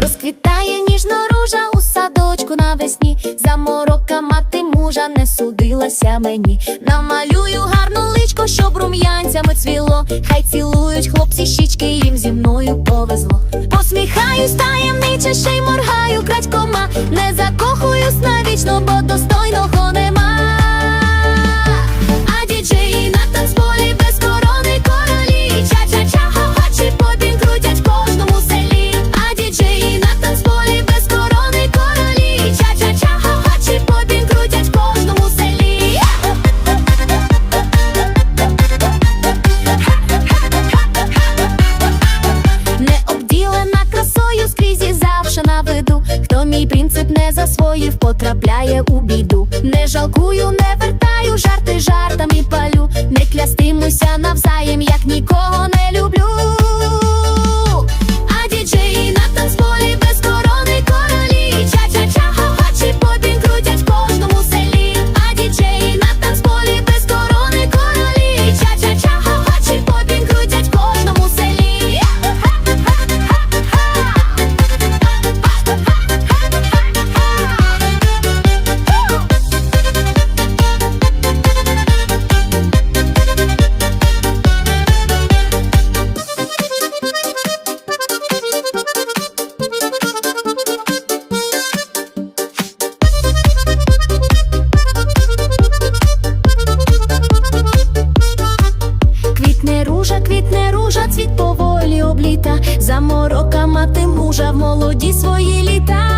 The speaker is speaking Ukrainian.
Розквітає ніжно ружа у садочку навесні. Заморока мати мужа не судилася мені. Намалюю гарну личко, щоб рум'янцями цвіло. Хай цілують хлопці щічки, їм зі мною повезло. Посміхаюсь таємниче, ще й моргаю крадькома. Не закохуюсь навічно, бо достойного мій принцип не засвоїв, потрапляє у біду. Не жалкую, не вертаю жарти світа, заморока мати мужа в молоді свої літа.